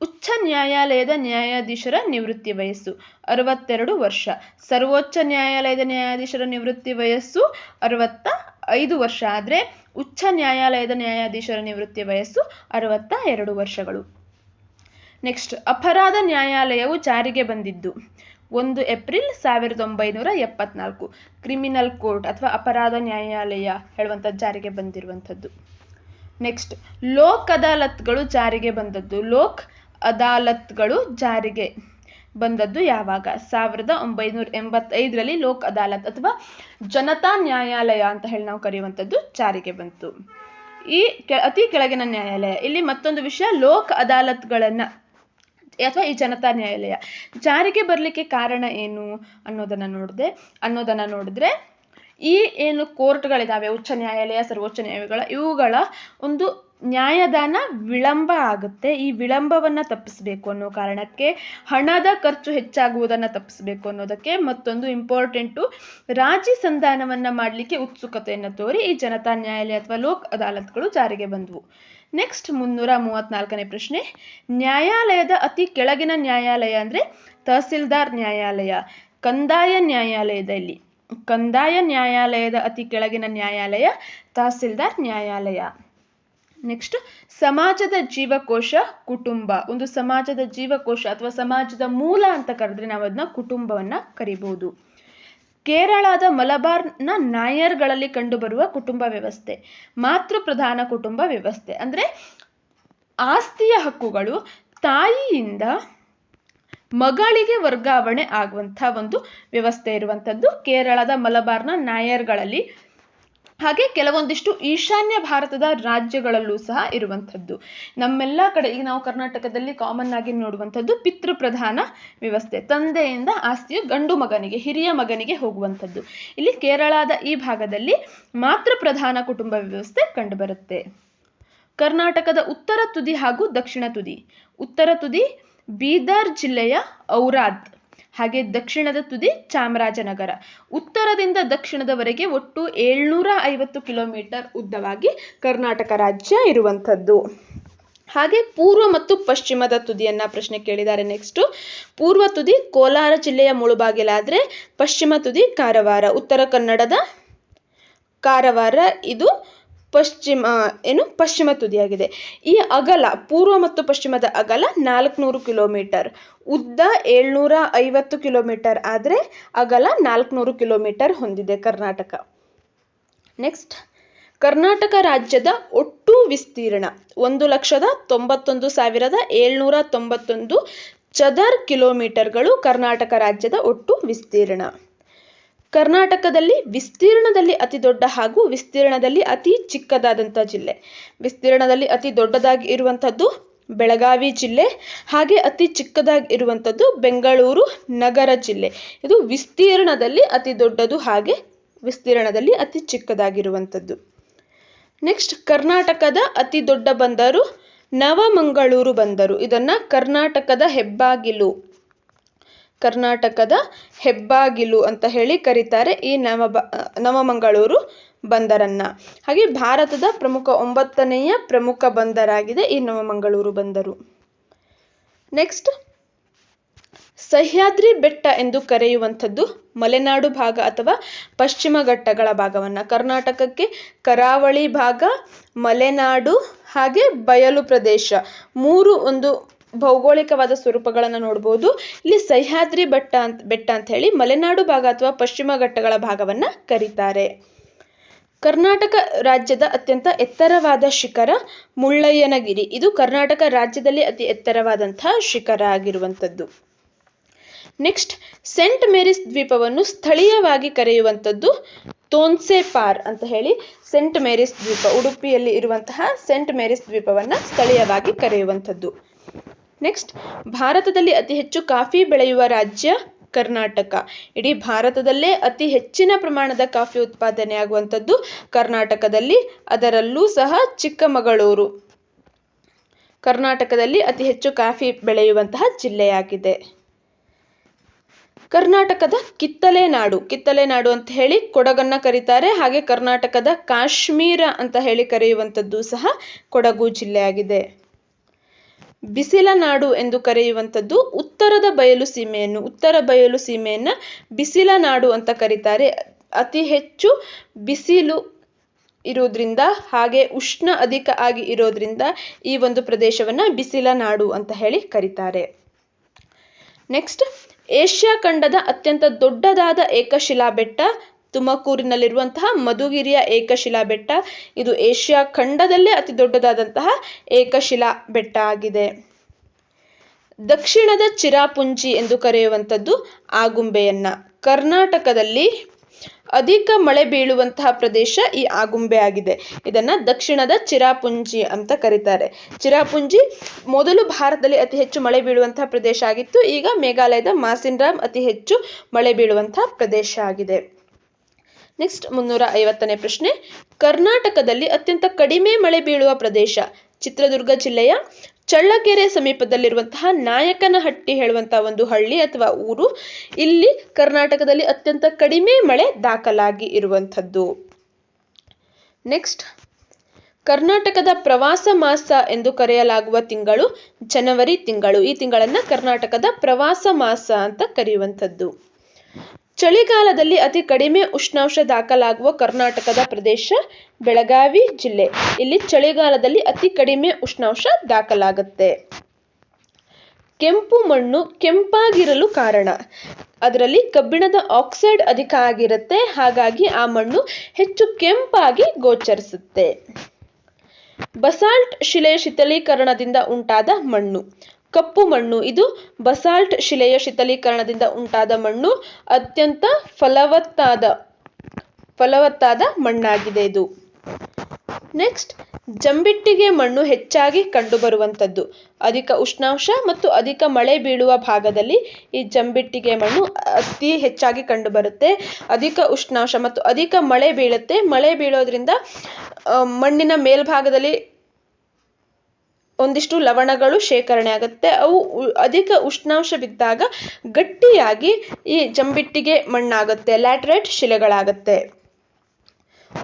ಉಚ್ಚ ನ್ಯಾಯಾಲಯದ ನ್ಯಾಯಾಧೀಶರ ನಿವೃತ್ತಿ ವಯಸ್ಸು ಅರವತ್ತೆರಡು ವರ್ಷ. ಸರ್ವೋಚ್ಚ ನ್ಯಾಯಾಲಯದ ನ್ಯಾಯಾಧೀಶರ ನಿವೃತ್ತಿ ವಯಸ್ಸು ಅರವತ್ತ ಐದು ವರ್ಷ. ಆದರೆ ಉಚ್ಚ ನ್ಯಾಯಾಲಯದ ನ್ಯಾಯಾಧೀಶರ ನಿವೃತ್ತಿ ವಯಸ್ಸು ಅರವತ್ತ ಎರಡು ವರ್ಷಗಳು. ನೆಕ್ಸ್ಟ್ ಅಪರಾಧ ನ್ಯಾಯಾಲಯವು ಜಾರಿಗೆ ಬಂದಿದ್ದು. ಒಂದು ಏಪ್ರಿಲ್ ಸಾವಿರದ ಒಂಬೈನೂರ ಎಪ್ಪತ್ನಾಲ್ಕು. ಕ್ರಿಮಿನಲ್ ಕೋರ್ಟ್ ಅಥವಾ ಅಪರಾಧ ನ್ಯಾಯಾಲಯ ಹೇಳುವಂಥದ್ದು ಜಾರಿಗೆ ಬಂದಿರುವಂಥದ್ದು. ನೆಕ್ಸ್ಟ್ ಲೋಕ್ ಅದಾಲತ್ಗಳು ಜಾರಿಗೆ ಬಂದದ್ದು. ಲೋಕ್ ಅದಾಲತ್ಗಳು ಜಾರಿಗೆ ಬಂದದ್ದು ಯಾವಾಗ? ಸಾವಿರದ ಒಂಬೈನೂರ ಎಂಬತ್ತೈದರಲ್ಲಿ ಲೋಕ್ ಅದಾಲತ್ ಅಥವಾ ಜನತಾ ನ್ಯಾಯಾಲಯ ಅಂತ ಹೇಳಿ ನಾವು ಕರೆಯುವಂಥದ್ದು ಜಾರಿಗೆ ಬಂತು. ಈ ಅತಿ ಕೆಳಗಿನ ನ್ಯಾಯಾಲಯ. ಇಲ್ಲಿ ಮತ್ತೊಂದು ವಿಷಯ, ಲೋಕ್ ಅದಾಲತ್ಗಳನ್ನು ಅಥವಾ ಈ ಜನತಾ ನ್ಯಾಯಾಲಯ. ಜಾರಿಗೆ ಬರಲಿಕ್ಕೆ ಕಾರಣ ಏನು ಅನ್ನೋದನ್ನು ನೋಡಿದೆ, ಅನ್ನೋದನ್ನು ನೋಡಿದ್ರೆ ಈ ಏನು ಕೋರ್ಟ್ಗಳಿದ್ದಾವೆ ಉಚ್ಚ ನ್ಯಾಯಾಲಯ, ಸರ್ವೋಚ್ಚ ನ್ಯಾಯಾಲಯಗಳ ಇವುಗಳ ಒಂದು ನ್ಯಾಯದಾನ ವಿಳಂಬ ಆಗುತ್ತೆ. ಈ ವಿಳಂಬವನ್ನು ತಪ್ಪಿಸಬೇಕು ಅನ್ನೋ ಕಾರಣಕ್ಕೆ, ಹಣದ ಖರ್ಚು ಹೆಚ್ಚಾಗುವುದನ್ನು ತಪ್ಪಿಸಬೇಕು ಅನ್ನೋದಕ್ಕೆ ಮತ್ತೊಂದು ಇಂಪಾರ್ಟೆಂಟು ರಾಜಿ ಸಂಧಾನವನ್ನು ಮಾಡಲಿಕ್ಕೆ ಉತ್ಸುಕತೆಯನ್ನು ತೋರಿ ಈ ಜನತಾ ನ್ಯಾಯಾಲಯ ಅಥವಾ ಲೋಕ್ ಅದಾಲತ್ಗಳು ಜಾರಿಗೆ ಬಂದವು. ನೆಕ್ಸ್ಟ್ ಮುನ್ನೂರ ಮೂವತ್ನಾಲ್ಕನೇ ಪ್ರಶ್ನೆ. ನ್ಯಾಯಾಲಯದ ಅತಿ ಕೆಳಗಿನ ನ್ಯಾಯಾಲಯ ಅಂದರೆ ತಹಸೀಲ್ದಾರ್ ನ್ಯಾಯಾಲಯ, ಕಂದಾಯ ನ್ಯಾಯಾಲಯದಲ್ಲಿ. ಕಂದಾಯ ನ್ಯಾಯಾಲಯದ ಅತಿ ಕೆಳಗಿನ ನ್ಯಾಯಾಲಯ ತಹಸೀಲ್ದಾರ್ ನ್ಯಾಯಾಲಯ. ನೆಕ್ಸ್ಟ್ ಸಮಾಜದ ಜೀವಕೋಶ, ಕುಟುಂಬ. ಒಂದು ಸಮಾಜದ ಜೀವಕೋಶ ಅಥವಾ ಸಮಾಜದ ಮೂಲ ಅಂತ ಕರೆದ್ರೆ ನಾವು ಅದನ್ನ ಕುಟುಂಬವನ್ನ ಕರಿಬಹುದು ಕೇರಳದ ಮಲಬಾರ್ನ ನಾಯರ್ಗಳಲ್ಲಿ ಕಂಡುಬರುವ ಕುಟುಂಬ ವ್ಯವಸ್ಥೆ, ಮಾತೃ ಪ್ರಧಾನ ಕುಟುಂಬ ವ್ಯವಸ್ಥೆ. ಅಂದ್ರೆ ಆಸ್ತಿಯ ಹಕ್ಕುಗಳು ತಾಯಿಯಿಂದ ಮಗಳಿಗೆ ವರ್ಗಾವಣೆ ಆಗುವಂಥ ಒಂದು ವ್ಯವಸ್ಥೆ ಇರುವಂಥದ್ದು ಕೇರಳದ ಮಲಬಾರ್ನ ನಾಯರ್ಗಳಲ್ಲಿ ಹಾಗೆ ಕೆಲವೊಂದಿಷ್ಟು ಈಶಾನ್ಯ ಭಾರತದ ರಾಜ್ಯಗಳಲ್ಲೂ ಸಹ ಇರುವಂಥದ್ದು. ನಮ್ಮೆಲ್ಲ ಕಡೆ, ಈಗ ನಾವು ಕರ್ನಾಟಕದಲ್ಲಿ ಕಾಮನ್ ಆಗಿ ನೋಡುವಂಥದ್ದು ಪಿತೃಪ್ರಧಾನ ವ್ಯವಸ್ಥೆ. ತಂದೆಯಿಂದ ಆಸ್ತಿಯು ಗಂಡು ಮಗನಿಗೆ, ಹಿರಿಯ ಮಗನಿಗೆ ಹೋಗುವಂಥದ್ದು. ಇಲ್ಲಿ ಕೇರಳದ ಈ ಭಾಗದಲ್ಲಿ ಮಾತೃ ಪ್ರಧಾನ ಕುಟುಂಬ ವ್ಯವಸ್ಥೆ ಕಂಡುಬರುತ್ತೆ. ಕರ್ನಾಟಕದ ಉತ್ತರ ತುದಿ ಹಾಗೂ ದಕ್ಷಿಣ ತುದಿ. ಉತ್ತರ ತುದಿ, ಬೀದರ್ ಜಿಲ್ಲೆಯ ಔರಾದ್. ಹಾಗೆ ದಕ್ಷಿಣದ ತುದಿ ಚಾಮರಾಜನಗರ. ಉತ್ತರದಿಂದ ದಕ್ಷಿಣದವರೆಗೆ ಒಟ್ಟು ಏಳ್ನೂರ ಐವತ್ತು ಕಿಲೋಮೀಟರ್ ಉದ್ದವಾಗಿ ಕರ್ನಾಟಕ ರಾಜ್ಯ ಇರುವಂಥದ್ದು. ಹಾಗೆ ಪೂರ್ವ ಮತ್ತು ಪಶ್ಚಿಮದ ತುದಿಯನ್ನ ಪ್ರಶ್ನೆ ಕೇಳಿದ್ದಾರೆ ನೆಕ್ಸ್ಟ್ ಪೂರ್ವ ತುದಿ ಕೋಲಾರ ಜಿಲ್ಲೆಯ ಮುಳುಬಾಗಿಲಾದ್ರೆ ಪಶ್ಚಿಮ ತುದಿ ಕಾರವಾರ, ಉತ್ತರ ಕನ್ನಡದ ಕಾರವಾರ ಇದು ಪಶ್ಚಿಮ ಏನು? ಪಶ್ಚಿಮ ತುದಿಯಾಗಿದೆ. ಈ ಅಗಲ, ಪೂರ್ವ ಮತ್ತು ಪಶ್ಚಿಮದ ಅಗಲ ನಾಲ್ಕುನೂರು ಕಿಲೋಮೀಟರ್. ಉದ್ದ ಏಳ್ನೂರ ಐವತ್ತು ಕಿಲೋಮೀಟರ್ ಆದರೆ ಅಗಲ ನಾಲ್ಕುನೂರು ಕಿಲೋಮೀಟರ್ ಹೊಂದಿದೆ ಕರ್ನಾಟಕ. ನೆಕ್ಸ್ಟ್, ಕರ್ನಾಟಕ ರಾಜ್ಯದ ಒಟ್ಟು ವಿಸ್ತೀರ್ಣ ಒಂದು ಲಕ್ಷದ ತೊಂಬತ್ತೊಂದು ಸಾವಿರದ ಏಳ್ನೂರ ತೊಂಬತ್ತೊಂದು ಚದರ್ ಕಿಲೋಮೀಟರ್ಗಳು ಕರ್ನಾಟಕ ರಾಜ್ಯದ ಒಟ್ಟು ವಿಸ್ತೀರ್ಣ. ಕರ್ನಾಟಕದಲ್ಲಿ ವಿಸ್ತೀರ್ಣದಲ್ಲಿ ಅತಿ ದೊಡ್ಡ ಹಾಗೂ ವಿಸ್ತೀರ್ಣದಲ್ಲಿ ಅತಿ ಚಿಕ್ಕದಾದಂಥ ಜಿಲ್ಲೆ. ವಿಸ್ತೀರ್ಣದಲ್ಲಿ ಅತಿ ದೊಡ್ಡದಾಗಿ ಇರುವಂಥದ್ದು ಬೆಳಗಾವಿ ಜಿಲ್ಲೆ, ಹಾಗೆ ಅತಿ ಚಿಕ್ಕದಾಗಿ ಇರುವಂಥದ್ದು ಬೆಂಗಳೂರು ನಗರ ಜಿಲ್ಲೆ. ಇದು ವಿಸ್ತೀರ್ಣದಲ್ಲಿ ಅತಿ ದೊಡ್ಡದು ಹಾಗೆ ವಿಸ್ತೀರ್ಣದಲ್ಲಿ ಅತಿ ಚಿಕ್ಕದಾಗಿರುವಂಥದ್ದು. ನೆಕ್ಸ್ಟ್, ಕರ್ನಾಟಕದ ಅತಿ ದೊಡ್ಡ ಬಂದರು ನವಮಂಗಳೂರು ಬಂದರು. ಇದನ್ನ ಕರ್ನಾಟಕದ ಹೆಬ್ಬಾಗಿಲು ಕರ್ನಾಟಕದ ಹೆಬ್ಬಾಗಿಲು ಅಂತ ಹೇಳಿ ಕರೀತಾರೆ ಈ ನವ ನವಮಂಗಳೂರು ಬಂದರನ್ನ. ಹಾಗೆ ಭಾರತದ ಪ್ರಮುಖ ಒಂಬತ್ತನೆಯ ಪ್ರಮುಖ ಬಂದರಾಗಿದೆ ಈ ನವಮಂಗಳೂರು ಬಂದರು. ನೆಕ್ಸ್ಟ್ ಸಹ್ಯಾದ್ರಿ ಬೆಟ್ಟ ಎಂದು ಕರೆಯುವಂಥದ್ದು ಮಲೆನಾಡು ಭಾಗ ಅಥವಾ ಪಶ್ಚಿಮ ಘಟ್ಟಗಳ ಭಾಗವನ್ನು. ಕರ್ನಾಟಕಕ್ಕೆ ಕರಾವಳಿ ಭಾಗ, ಮಲೆನಾಡು ಹಾಗೆ ಬಯಲು ಪ್ರದೇಶ. ಮೂರು ಒಂದು ಭೌಗೋಳಿಕವಾದ ಸ್ವರೂಪಗಳನ್ನು ನೋಡ್ಬೋದು. ಇಲ್ಲಿ ಸಹ್ಯಾದ್ರಿ ಬೆಟ್ಟ ಅಂತ ಬೆಟ್ಟ ಅಂತ ಹೇಳಿ ಮಲೆನಾಡು ಭಾಗ ಅಥವಾ ಪಶ್ಚಿಮ ಘಟ್ಟಗಳ ಭಾಗವನ್ನ ಕರೀತಾರೆ. ಕರ್ನಾಟಕ ರಾಜ್ಯದ ಅತ್ಯಂತ ಎತ್ತರವಾದ ಶಿಖರ ಮುಳ್ಳಯ್ಯನಗಿರಿ. ಇದು ಕರ್ನಾಟಕ ರಾಜ್ಯದಲ್ಲಿ ಅತಿ ಎತ್ತರವಾದಂತಹ ಶಿಖರ ಆಗಿರುವಂಥದ್ದು. ನೆಕ್ಸ್ಟ್, ಸೆಂಟ್ ಮೇರಿಸ್ ದ್ವೀಪವನ್ನು ಸ್ಥಳೀಯವಾಗಿ ಕರೆಯುವಂಥದ್ದು ತೋನ್ಸೆ ಪಾರ್ ಅಂತ ಹೇಳಿ ಸೆಂಟ್ ಮೇರಿಸ್ ದ್ವೀಪ, ಉಡುಪಿಯಲ್ಲಿ ಇರುವಂತಹ ಸೆಂಟ್ ಮೇರಿಸ್ ದ್ವೀಪವನ್ನು ಸ್ಥಳೀಯವಾಗಿ ಕರೆಯುವಂಥದ್ದು. ನೆಕ್ಸ್ಟ್ ಭಾರತದಲ್ಲಿ ಅತಿ ಹೆಚ್ಚು ಕಾಫಿ ಬೆಳೆಯುವ ರಾಜ್ಯ ಕರ್ನಾಟಕ. ಇಡೀ ಭಾರತದಲ್ಲೇ ಅತಿ ಹೆಚ್ಚಿನ ಪ್ರಮಾಣದ ಕಾಫಿ ಉತ್ಪಾದನೆ ಆಗುವಂಥದ್ದು ಕರ್ನಾಟಕದಲ್ಲಿ, ಅದರಲ್ಲೂ ಸಹ ಚಿಕ್ಕಮಗಳೂರು. ಕರ್ನಾಟಕದಲ್ಲಿ ಅತಿ ಹೆಚ್ಚು ಕಾಫಿ ಬೆಳೆಯುವಂತಹ ಜಿಲ್ಲೆಯಾಗಿದೆ. ಕರ್ನಾಟಕದ ಕಿತ್ತಲೆ ನಾಡು ಕಿತ್ತಲೆ ನಾಡು ಅಂತ ಹೇಳಿ ಕೊಡಗನ್ನ ಕರೀತಾರೆ. ಹಾಗೆ ಕರ್ನಾಟಕದ ಕಾಶ್ಮೀರ ಅಂತ ಹೇಳಿ ಕರೆಯುವಂಥದ್ದು ಸಹ ಕೊಡಗು ಜಿಲ್ಲೆಯಾಗಿದೆ. ಬಿಸಿಲ ನಾಡು ಎಂದು ಕರೆಯುವಂಥದ್ದು ಉತ್ತರದ ಬಯಲು ಸೀಮೆಯನ್ನು, ಉತ್ತರ ಬಯಲು ಸೀಮೆಯನ್ನು ಬಿಸಿಲ ನಾಡು ಅಂತ ಕರೀತಾರೆ. ಅತಿ ಹೆಚ್ಚು ಬಿಸಿಲು ಇರೋದ್ರಿಂದ ಹಾಗೆ ಉಷ್ಣ ಅಧಿಕ ಆಗಿ ಇರೋದ್ರಿಂದ ಈ ಒಂದು ಪ್ರದೇಶವನ್ನ ಬಿಸಿಲ ನಾಡು ಅಂತ ಹೇಳಿ ಕರೀತಾರೆ. ನೆಕ್ಸ್ಟ್, ಏಷ್ಯಾ ಖಂಡದ ಅತ್ಯಂತ ದೊಡ್ಡದಾದ ಏಕಶಿಲಾ ಬೆಟ್ಟ ತುಮಕೂರಿನಲ್ಲಿರುವಂತಹ ಮಧುಗಿರಿಯ ಏಕಶಿಲಾ ಬೆಟ್ಟ. ಇದು ಏಷ್ಯಾ ಖಂಡದಲ್ಲೇ ಅತಿ ದೊಡ್ಡದಾದಂತಹ ಏಕಶಿಲಾ ಬೆಟ್ಟ ಆಗಿದೆ. ದಕ್ಷಿಣದ ಚಿರಾಪುಂಜಿ ಎಂದು ಕರೆಯುವಂಥದ್ದು ಆಗುಂಬೆಯನ್ನ ಕರ್ನಾಟಕದಲ್ಲಿ ಅಧಿಕ ಮಳೆ ಬೀಳುವಂತಹ ಪ್ರದೇಶ ಈ ಆಗುಂಬೆ ಆಗಿದೆ. ಇದನ್ನ ದಕ್ಷಿಣದ ಚಿರಾಪುಂಜಿ ಅಂತ ಕರೀತಾರೆ. ಚಿರಾಪುಂಜಿ ಮೊದಲು ಭಾರತದಲ್ಲಿ ಅತಿ ಹೆಚ್ಚು ಮಳೆ ಬೀಳುವಂತಹ ಪ್ರದೇಶ ಆಗಿತ್ತು. ಈಗ ಮೇಘಾಲಯದ ಮಾಸಿನ್ರಾಮ್ ಅತಿ ಹೆಚ್ಚು ಮಳೆ ಬೀಳುವಂತಹ ಪ್ರದೇಶ ಆಗಿದೆ. ನೆಕ್ಸ್ಟ್ ಮುನ್ನೂರ ಐವತ್ತನೇ ಪ್ರಶ್ನೆ. ಕರ್ನಾಟಕದಲ್ಲಿ ಅತ್ಯಂತ ಕಡಿಮೆ ಮಳೆ ಬೀಳುವ ಪ್ರದೇಶ, ಚಿತ್ರದುರ್ಗ ಜಿಲ್ಲೆಯ ಚಳ್ಳಕೆರೆ ಸಮೀಪದಲ್ಲಿರುವಂತಹ ನಾಯಕನಹಟ್ಟಿ ಹೇಳುವಂತಹ ಒಂದು ಹಳ್ಳಿ ಅಥವಾ ಊರು. ಇಲ್ಲಿ ಕರ್ನಾಟಕದಲ್ಲಿ ಅತ್ಯಂತ ಕಡಿಮೆ ಮಳೆ ದಾಖಲಾಗಿ ಇರುವಂಥದ್ದು. ನೆಕ್ಸ್ಟ್ ಕರ್ನಾಟಕದ ಪ್ರವಾಸ ಮಾಸ ಎಂದು ಕರೆಯಲಾಗುವ ತಿಂಗಳು ಜನವರಿ ತಿಂಗಳು. ಈ ತಿಂಗಳನ್ನ ಕರ್ನಾಟಕದ ಪ್ರವಾಸ ಮಾಸ ಅಂತ ಕರೆಯುವಂಥದ್ದು. ಚಳಿಗಾಲದಲ್ಲಿ ಅತಿ ಕಡಿಮೆ ಉಷ್ಣಾಂಶ ದಾಖಲಾಗುವ ಕರ್ನಾಟಕದ ಪ್ರದೇಶ ಬೆಳಗಾವಿ ಜಿಲ್ಲೆ. ಇಲ್ಲಿ ಚಳಿಗಾಲದಲ್ಲಿ ಅತಿ ಕಡಿಮೆ ಉಷ್ಣಾಂಶ ದಾಖಲಾಗುತ್ತೆ. ಕೆಂಪು ಮಣ್ಣು ಕೆಂಪಾಗಿರಲು ಕಾರಣ. ಅದರಲ್ಲಿ ಕಬ್ಬಿಣದ ಆಕ್ಸೈಡ್ ಅಧಿಕ ಆಗಿರುತ್ತೆ. ಹಾಗಾಗಿ ಆ ಮಣ್ಣು ಹೆಚ್ಚು ಕೆಂಪಾಗಿ ಗೋಚರಿಸುತ್ತೆ. ಬಸಾಲ್ಟ್ ಶಿಲೆ ಶಿಥಲೀಕರಣದಿಂದ ಉಂಟಾದ ಮಣ್ಣು. ಕಪ್ಪು ಮಣ್ಣು. ಇದು ಬಸಾಲ್ಟ್ ಶಿಲೆಯ ಶೀತಲೀಕರಣದಿಂದ ಉಂಟಾದ ಮಣ್ಣು. ಅತ್ಯಂತ ಫಲವತ್ತಾದ ಫಲವತ್ತಾದ ಮಣ್ಣಾಗಿದೆ ಇದು. ನೆಕ್ಸ್ಟ್ ಜಂಬಿಟ್ಟಿಗೆ ಮಣ್ಣು ಹೆಚ್ಚಾಗಿ ಕಂಡುಬರುವಂಥದ್ದು. ಅಧಿಕ ಉಷ್ಣಾಂಶ ಮತ್ತು ಅಧಿಕ ಮಳೆ ಬೀಳುವ ಭಾಗದಲ್ಲಿ ಈ ಜಂಬಿಟ್ಟಿಗೆ ಮಣ್ಣು ಅತಿ ಹೆಚ್ಚಾಗಿ ಕಂಡುಬರುತ್ತೆ. ಅಧಿಕ ಉಷ್ಣಾಂಶ ಮತ್ತು ಅಧಿಕ ಮಳೆ ಬೀಳುತ್ತೆ. ಮಳೆ ಬೀಳೋದ್ರಿಂದ ಮಣ್ಣಿನ ಮೇಲ್ಭಾಗದಲ್ಲಿ ಒಂದಿಷ್ಟು ಲವಣಗಳು ಶೇಖರಣೆ ಆಗುತ್ತೆ. ಅವು ಅಧಿಕ ಉಷ್ಣಾಂಶ ಬಿದ್ದಾಗ ಗಟ್ಟಿಯಾಗಿ ಈ ಜಂಬಿಟ್ಟಿಗೆ ಮಣ್ಣಾಗುತ್ತೆ, ಲ್ಯಾಟ್ರೈಟ್ ಶಿಲೆಗಳಾಗುತ್ತೆ.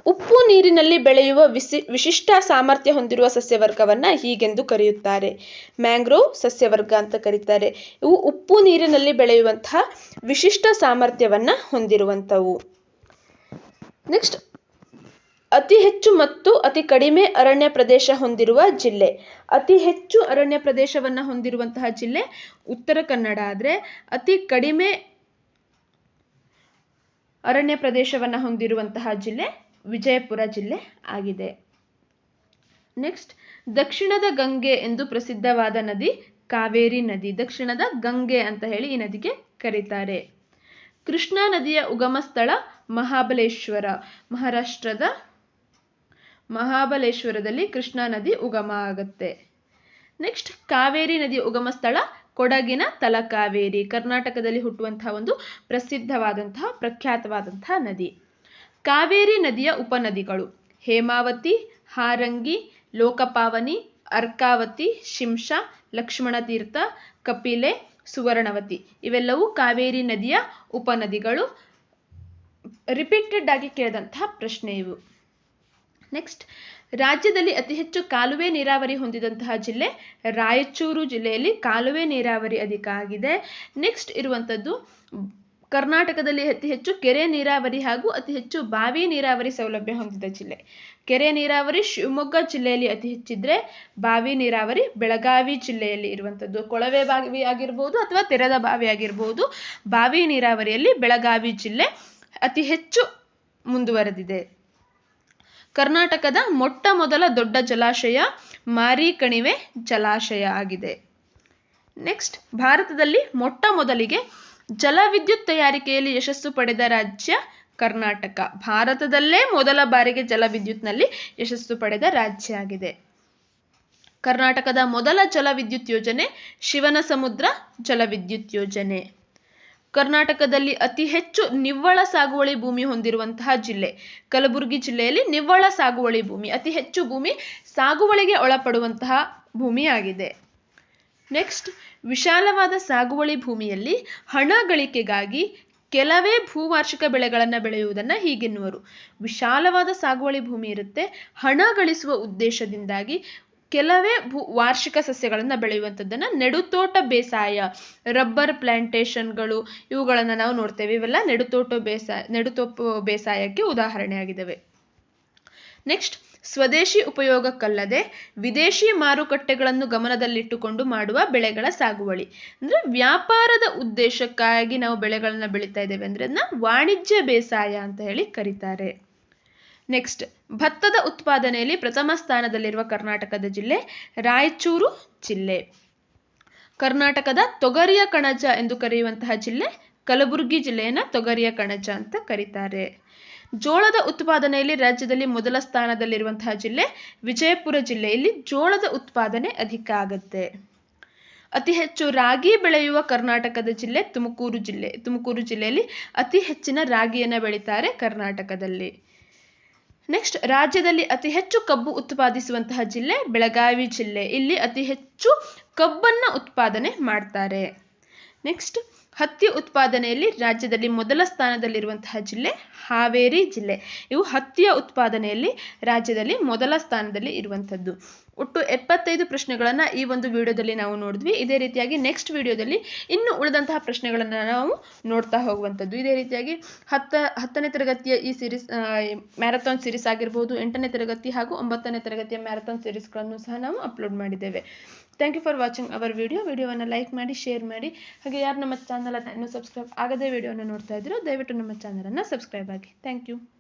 ಉಪ್ಪು ನೀರಿನಲ್ಲಿ ಬೆಳೆಯುವ ವಿಸಿ, ವಿಶಿಷ್ಟ ಸಾಮರ್ಥ್ಯ ಹೊಂದಿರುವ ಸಸ್ಯವರ್ಗವನ್ನ ಹೀಗೆಂದು ಕರೆಯುತ್ತಾರೆ. ಮ್ಯಾಂಗ್ರೋವ್ ಸಸ್ಯವರ್ಗ ಅಂತ ಕರೀತಾರೆ. ಇವು ಉಪ್ಪು ನೀರಿನಲ್ಲಿ ಬೆಳೆಯುವಂತಹ ವಿಶಿಷ್ಟ ಸಾಮರ್ಥ್ಯವನ್ನ ಹೊಂದಿರುವಂಥವು. ನೆಕ್ಸ್ಟ್ ಅತಿ ಹೆಚ್ಚು ಮತ್ತು ಅತಿ ಕಡಿಮೆ ಅರಣ್ಯ ಪ್ರದೇಶ ಹೊಂದಿರುವ ಜಿಲ್ಲೆ. ಅತಿ ಹೆಚ್ಚು ಅರಣ್ಯ ಪ್ರದೇಶವನ್ನು ಹೊಂದಿರುವಂತಹ ಜಿಲ್ಲೆ ಉತ್ತರ ಕನ್ನಡ. ಆದ್ರೆ ಅತಿ ಕಡಿಮೆ ಅರಣ್ಯ ಪ್ರದೇಶವನ್ನು ಹೊಂದಿರುವಂತಹ ಜಿಲ್ಲೆ ವಿಜಯಪುರ ಜಿಲ್ಲೆ ಆಗಿದೆ. ನೆಕ್ಸ್ಟ್, ದಕ್ಷಿಣದ ಗಂಗೆ ಎಂದು ಪ್ರಸಿದ್ಧವಾದ ನದಿ ಕಾವೇರಿ ನದಿ. ದಕ್ಷಿಣದ ಗಂಗೆ ಅಂತ ಹೇಳಿ ಈ ನದಿಗೆ ಕರೀತಾರೆ. ಕೃಷ್ಣಾ ನದಿಯ ಉಗಮ ಸ್ಥಳ ಮಹಾಬಲೇಶ್ವರ. ಮಹಾರಾಷ್ಟ್ರದ ಮಹಾಬಲೇಶ್ವರದಲ್ಲಿ ಕೃಷ್ಣಾ ನದಿ ಉಗಮ ಆಗುತ್ತೆ. ನೆಕ್ಸ್ಟ್ ಕಾವೇರಿ ನದಿ ಉಗಮ ಸ್ಥಳ ಕೊಡಗಿನ ತಲಕಾವೇರಿ, ಕರ್ನಾಟಕದಲ್ಲಿ ಹುಟ್ಟುವಂತಹ ಒಂದು ಪ್ರಸಿದ್ಧವಾದಂತಹ, ಪ್ರಖ್ಯಾತವಾದಂತಹ ನದಿ. ಕಾವೇರಿ ನದಿಯ ಉಪನದಿಗಳು ಹೇಮಾವತಿ, ಹಾರಂಗಿ, ಲೋಕಪಾವನಿ, ಅರ್ಕಾವತಿ ಶಿಂಷ ಲಕ್ಷ್ಮಣ ತೀರ್ಥ ಕಪಿಲೆ, ಸುವರ್ಣವತಿ. ಇವೆಲ್ಲವೂ ಕಾವೇರಿ ನದಿಯ ಉಪನದಿಗಳು. ರಿಪೀಟೆಡ್ ಆಗಿ ಕೇಳಿದಂತಹ ಪ್ರಶ್ನೆ ಇವು. ನೆಕ್ಸ್ಟ್ ರಾಜ್ಯದಲ್ಲಿ ಅತಿ ಹೆಚ್ಚು ಕಾಲುವೆ ನೀರಾವರಿ ಹೊಂದಿದಂತಹ ಜಿಲ್ಲೆ ರಾಯಚೂರು ಜಿಲ್ಲೆಯಲ್ಲಿ ಕಾಲುವೆ ನೀರಾವರಿ ಅಧಿಕ ಆಗಿದೆ. ನೆಕ್ಸ್ಟ್ ಇರುವಂಥದ್ದು ಕರ್ನಾಟಕದಲ್ಲಿ ಅತಿ ಹೆಚ್ಚು ಕೆರೆ ನೀರಾವರಿ ಹಾಗೂ ಅತಿ ಹೆಚ್ಚು ಬಾವಿ ನೀರಾವರಿ ಸೌಲಭ್ಯ ಹೊಂದಿದ ಜಿಲ್ಲೆ. ಕೆರೆ ನೀರಾವರಿ ಶಿವಮೊಗ್ಗ ಜಿಲ್ಲೆಯಲ್ಲಿ ಅತಿ ಹೆಚ್ಚಿದ್ರೆ ಬಾವಿ ನೀರಾವರಿ ಬೆಳಗಾವಿ ಜಿಲ್ಲೆಯಲ್ಲಿ ಇರುವಂಥದ್ದು ಕೊಳವೆ ಬಾವಿ ಆಗಿರ್ಬೋದು ಅಥವಾ ತೆರೆದ ಬಾವಿ ಆಗಿರ್ಬೋದು, ಬಾವಿ ನೀರಾವರಿಯಲ್ಲಿ ಬೆಳಗಾವಿ ಜಿಲ್ಲೆ ಅತಿ ಹೆಚ್ಚು ಮುಂದುವರೆದಿದೆ. ಕರ್ನಾಟಕದ ಮೊಟ್ಟ ಮೊದಲ ದೊಡ್ಡ ಜಲಾಶಯ ಮಾರಿಕಣಿವೆ ಜಲಾಶಯ ಆಗಿದೆ. ನೆಕ್ಸ್ಟ್ ಭಾರತದಲ್ಲಿ ಮೊಟ್ಟ ಮೊದಲಿಗೆ ಜಲವಿದ್ಯುತ್ ತಯಾರಿಕೆಯಲ್ಲಿ ಯಶಸ್ಸು ಪಡೆದ ರಾಜ್ಯ ಕರ್ನಾಟಕ. ಭಾರತದಲ್ಲೇ ಮೊದಲ ಬಾರಿಗೆ ಜಲವಿದ್ಯುತ್ನಲ್ಲಿ ಯಶಸ್ಸು ಪಡೆದ ರಾಜ್ಯ ಆಗಿದೆ. ಕರ್ನಾಟಕದ ಮೊದಲ ಜಲವಿದ್ಯುತ್ ಯೋಜನೆ ಶಿವನ ಸಮುದ್ರ ಜಲವಿದ್ಯುತ್ ಯೋಜನೆ. ಕರ್ನಾಟಕದಲ್ಲಿ ಅತಿ ಹೆಚ್ಚು ನಿವ್ವಳ ಸಾಗುವಳಿ ಭೂಮಿ ಹೊಂದಿರುವಂತಹ ಜಿಲ್ಲೆ. ಕಲಬುರಗಿ ಜಿಲ್ಲೆಯಲ್ಲಿ ನಿವ್ವಳ ಸಾಗುವಳಿ ಭೂಮಿ, ಅತಿ ಹೆಚ್ಚು ಭೂಮಿ ಸಾಗುವಳಿಗೆ ಒಳಪಡುವಂತಹ ಭೂಮಿಯಾಗಿದೆ. ನೆಕ್ಸ್ಟ್ ವಿಶಾಲವಾದ ಸಾಗುವಳಿ ಭೂಮಿಯಲ್ಲಿ ಹಣ ಗಳಿಕೆಗಾಗಿ ಕೆಲವೇ ಭೂವಾರ್ಷಿಕ ಬೆಳೆಗಳನ್ನು ಬೆಳೆಯುವುದನ್ನು ಹೀಗೆನ್ನುವರು. ವಿಶಾಲವಾದ ಸಾಗುವಳಿ ಭೂಮಿ ಇರುತ್ತೆ ಹಣ ಗಳಿಸುವ ಉದ್ದೇಶದಿಂದಾಗಿ ಕೆಲವೇ ಭೂ ವಾರ್ಷಿಕ ಸಸ್ಯಗಳನ್ನು ಬೆಳೆಯುವಂಥದ್ದನ್ನು ನೆಡುತೋಟ ಬೇಸಾಯ, ರಬ್ಬರ್ ಪ್ಲ್ಯಾಂಟೇಷನ್ಗಳು ಇವುಗಳನ್ನು ನಾವು ನೋಡ್ತೇವೆ. ಇವೆಲ್ಲ ನೆಡುತೋಟ ಬೇಸಾಯ, ನೆಡುತೋಪ ಬೇಸಾಯಕ್ಕೆ ಉದಾಹರಣೆಯಾಗಿದ್ದಾವೆ ನೆಕ್ಸ್ಟ್, ಸ್ವದೇಶಿ ಉಪಯೋಗಕ್ಕಲ್ಲದೆ ವಿದೇಶಿ ಮಾರುಕಟ್ಟೆಗಳನ್ನು ಗಮನದಲ್ಲಿಟ್ಟುಕೊಂಡು ಮಾಡುವ ಬೆಳೆಗಳ ಸಾಗುವಳಿ. ಅಂದರೆ ವ್ಯಾಪಾರದ ಉದ್ದೇಶಕ್ಕಾಗಿ ನಾವು ಬೆಳೆಗಳನ್ನು ಬೆಳೀತಾ ಇದ್ದೇವೆ ಅಂದರೆ ಅದನ್ನ ವಾಣಿಜ್ಯ ಬೇಸಾಯ ಅಂತ ಹೇಳಿ ಕರೀತಾರೆ. ನೆಕ್ಸ್ಟ್ ಭತ್ತದ ಉತ್ಪಾದನೆಯಲ್ಲಿ ಪ್ರಥಮ ಸ್ಥಾನದಲ್ಲಿರುವ ಕರ್ನಾಟಕದ ಜಿಲ್ಲೆ ರಾಯಚೂರು ಜಿಲ್ಲೆ. ಕರ್ನಾಟಕದ ತೊಗರಿಯ ಕಣಜ ಎಂದು ಕರೆಯುವಂತಹ ಜಿಲ್ಲೆ ಕಲಬುರಗಿ ಜಿಲ್ಲೆಯನ್ನ ತೊಗರಿಯ ಕಣಜ ಅಂತ ಕರೀತಾರೆ. ಜೋಳದ ಉತ್ಪಾದನೆಯಲ್ಲಿ ರಾಜ್ಯದಲ್ಲಿ ಮೊದಲ ಸ್ಥಾನದಲ್ಲಿರುವಂತಹ ಜಿಲ್ಲೆ ವಿಜಯಪುರ ಜಿಲ್ಲೆಯಲ್ಲಿ ಜೋಳದ ಉತ್ಪಾದನೆ ಅಧಿಕ ಆಗತ್ತೆ. ಅತಿ ಹೆಚ್ಚು ರಾಗಿ ಬೆಳೆಯುವ ಕರ್ನಾಟಕದ ಜಿಲ್ಲೆ ತುಮಕೂರು ಜಿಲ್ಲೆ. ತುಮಕೂರು ಜಿಲ್ಲೆಯಲ್ಲಿ ಅತಿ ಹೆಚ್ಚಿನ ರಾಗಿಯನ್ನು ಬೆಳೀತಾರೆ ಕರ್ನಾಟಕದಲ್ಲಿ. ನೆಕ್ಸ್ಟ್ ರಾಜ್ಯದಲ್ಲಿ ಅತಿ ಹೆಚ್ಚು ಕಬ್ಬು ಉತ್ಪಾದಿಸುವಂತಹ ಜಿಲ್ಲೆ ಬೆಳಗಾವಿ ಜಿಲ್ಲೆ. ಇಲ್ಲಿ ಅತಿ ಹೆಚ್ಚು ಕಬ್ಬನ್ನ ಉತ್ಪಾದನೆ ಮಾಡ್ತಾರೆ. ನೆಕ್ಸ್ಟ್ ಹತ್ತಿ ಉತ್ಪಾದನೆಯಲ್ಲಿ ರಾಜ್ಯದಲ್ಲಿ ಮೊದಲ ಸ್ಥಾನದಲ್ಲಿರುವಂತಹ ಜಿಲ್ಲೆ ಹಾವೇರಿ ಜಿಲ್ಲೆ. ಇವು ಹತ್ತಿಯ ಉತ್ಪಾದನೆಯಲ್ಲಿ ರಾಜ್ಯದಲ್ಲಿ ಮೊದಲ ಸ್ಥಾನದಲ್ಲಿ ಇರುವಂಥದ್ದು. ಒಟ್ಟು ಎಪ್ಪತ್ತೈದು ಪ್ರಶ್ನೆಗಳನ್ನು ಈ ಒಂದು ವಿಡಿಯೋದಲ್ಲಿ ನಾವು ನೋಡಿದ್ವಿ. ಇದೇ ರೀತಿಯಾಗಿ ನೆಕ್ಸ್ಟ್ ವಿಡಿಯೋದಲ್ಲಿ ಇನ್ನು ಉಳಿದಂತಹ ಪ್ರಶ್ನೆಗಳನ್ನು ನಾವು ನೋಡ್ತಾ ಹೋಗುವಂಥದ್ದು. ಇದೇ ರೀತಿಯಾಗಿ ಹತ್ತ, ಹತ್ತನೇ ತರಗತಿಯ ಈ ಸಿರೀಸ್ ಮ್ಯಾರಥಾನ್ ಸಿರೀಸ್ ಆಗಿರ್ಬೋದು, ಎಂಟನೇ ತರಗತಿ ಹಾಗೂ ಒಂಬತ್ತನೇ ತರಗತಿಯ ಮ್ಯಾರಥಾನ್ ಸಿರೀಸ್ಗಳನ್ನು ಸಹ ನಾವು ಅಪ್ಲೋಡ್ ಮಾಡಿದ್ದೇವೆ. Thank you for watching our video ವಿಡಿಯೋವನ್ನು ಲೈಕ್ ಮಾಡಿ ಶೇರ್ ಮಾಡಿ. ಹಾಗೆ ಯಾರು ನಮ್ಮ ಚಾನಲನ್ನು ಇನ್ನೂ ಸಬ್ಸ್ಕ್ರೈಬ್ ಆಗದೇ ವಿಡಿಯೋನ ನೋಡ್ತಾ ಇದ್ದೀರೋ, ದಯವಿಟ್ಟು ನಮ್ಮ ಚಾನಲನ್ನು ಸಬ್ಸ್ಕ್ರೈಬ್ ಆಗಿ. Thank you